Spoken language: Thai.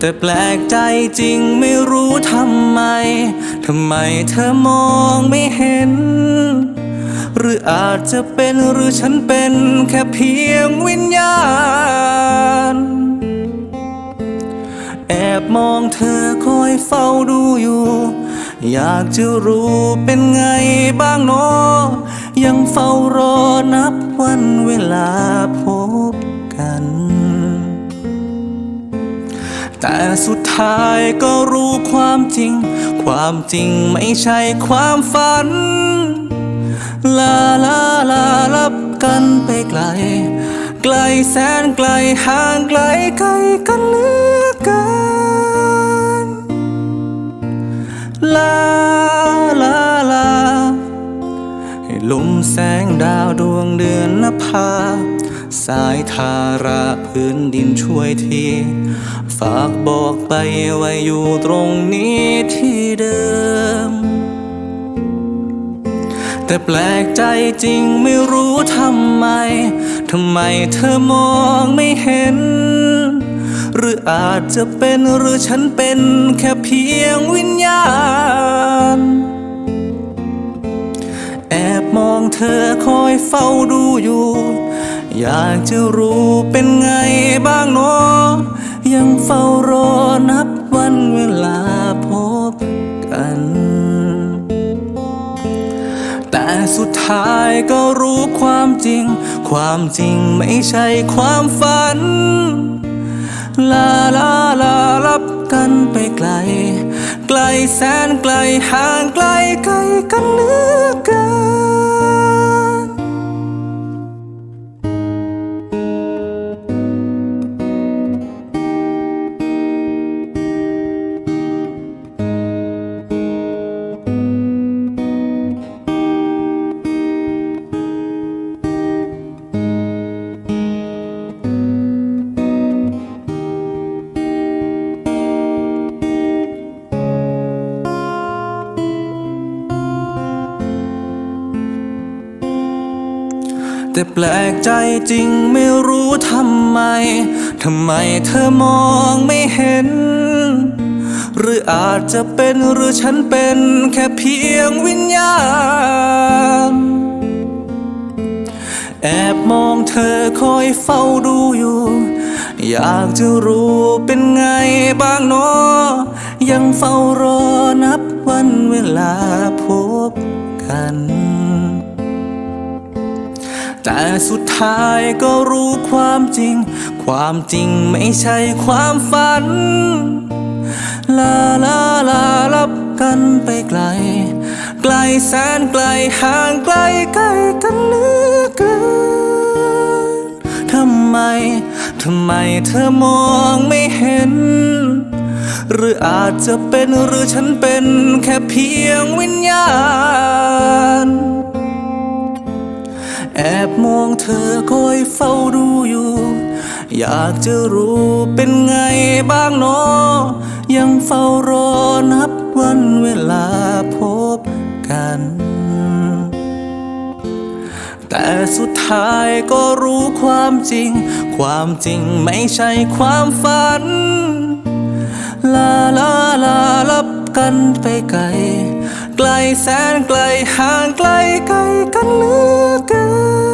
แต่แปลกใจจริงไม่รู้ทำไม ทำไมเธอมองไม่เห็น หรืออาจจะเป็นหรือฉันเป็นแค่เพียงวิญญาณ แอบมองเธอคอยเฝ้าดูอยู่ อยากจะรู้เป็นไงบ้างเนอยังเฝ้ารอนับวันเวลาพบกัน แต่สุดท้ายก็รู้ความจริง ความจริงไม่ใช่ความฝัน ลาลาลาลับกันไปไกล ไกลแสนไกลห่างไกลไกลกันเหลือเกินลาลาลาให้ลมแสงดาวดวงเดือนนภา สายทาราพื้นดินช่วยที ฝากบอกไปไว้อยู่ตรงนี้ที่เดิม แต่แปลกใจจริงไม่รู้ทำไม ทำไมเธอมองไม่เห็น หรืออาจจะเป็นหรือฉันเป็นแค่เพียงวิญญาณแอบมองเธอคอยเฝ้าดูอยู่ อยากจะรู้เป็นไงบ้างเนอยังเฝ้ารอนับวันเวลาพบกัน แต่สุดท้ายก็รู้ความจริง ความจริงไม่ใช่ความฝัน ลาลาลาลับกันไปไกล ไกลแสนไกลห่างไกลไกลกันเหลือเกิน แต่แปลกใจจริงไม่รู้ทำไม ทำไมเธอมองไม่เห็น หรืออาจจะเป็นหรือฉันเป็นแค่เพียงวิญญาณ แอบมองเธอคอยเฝ้าดูอยู่ อยากจะรู้เป็นไงบ้างเนอยังเฝ้ารอนับวันเวลาพบกัน แต่สุดท้ายก็รู้ความจริง ความจริงไม่ใช่ความฝัน ลาลาลาลับกันไปไกล ไกลแสนไกลห่างไกลไกลกันเหลือเกินทำไม ทำไมเธอมองไม่เห็น หรืออาจจะเป็นหรือฉันเป็นแค่เพียงวิญญาณ เธอคอยเฝ้าดูอยู่ อยากจะรู้เป็นไงบ้างเนอ ยังเฝ้ารอนับวันเวลาพบกัน แต่สุดท้ายก็รู้ความจริง ความจริงไม่ใช่ความฝัน ลาลาลาลับกันไปไกล ไกลแสนไกลห่างไกลไกลกันเหลือเกิน